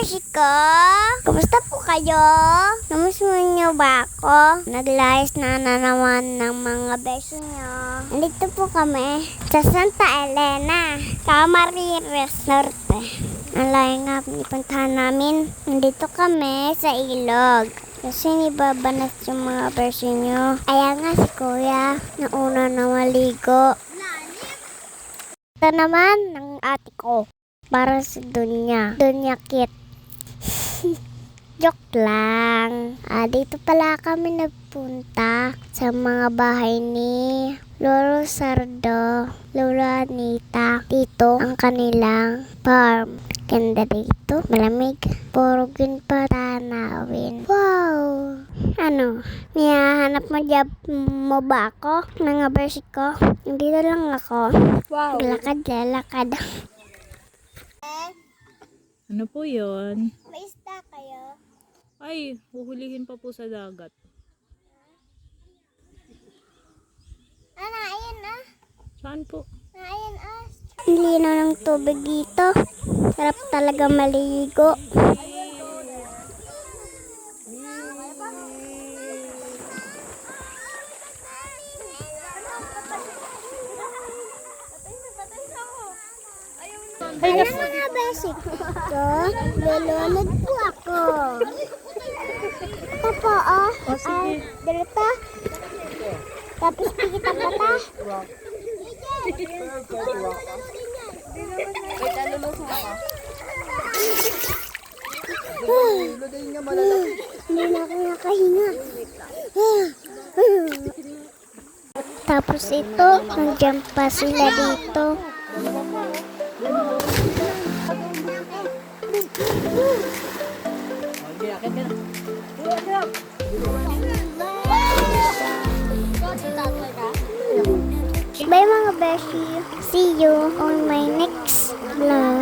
beshi ko! Kumusta po kayo? Namus mo niyo ba ako? Naglayas na na naman ng mga beshi niyo. Nandito po kami sa Santa Elena, Camarines Norte. Ang layo nga puntahan namin. Nandito kami sa ilog. Kasi nibabanas yung mga beshi niyo. Ayan nga si kuya, nauna na maligo. Ito naman ng ate ko. Para sa Dunya. Dunya Kit. Joke lang. Ah, dito pala kami nagpunta sa mga bahay ni Lolo Sardo, Lola Anita. Dito ang kanilang farm. Ganda dito. Malamig. Puro green pa tanawin. Wow! Ano? Niyahanap mo job mo ba ako? Mga bersik ko? Dito lang ako. Wow. Lakad, lalakad. Ano po yon? May isda kayo? Ay, huhulihin pa po sa dagat. Ano, ayun ah. Saan po? Ayun ah. Ang linaw ng tubig dito. Sarap talaga maligo. Ano mga basic? So, lulunod po ako. Ito po, oh. O, sige. Ay, dito. Tapos pikita pa ta. Hindi na ako nakahinga. Tapos ito, nandiyan pa sila dito. Bye mga beshi. See you on my next vlog.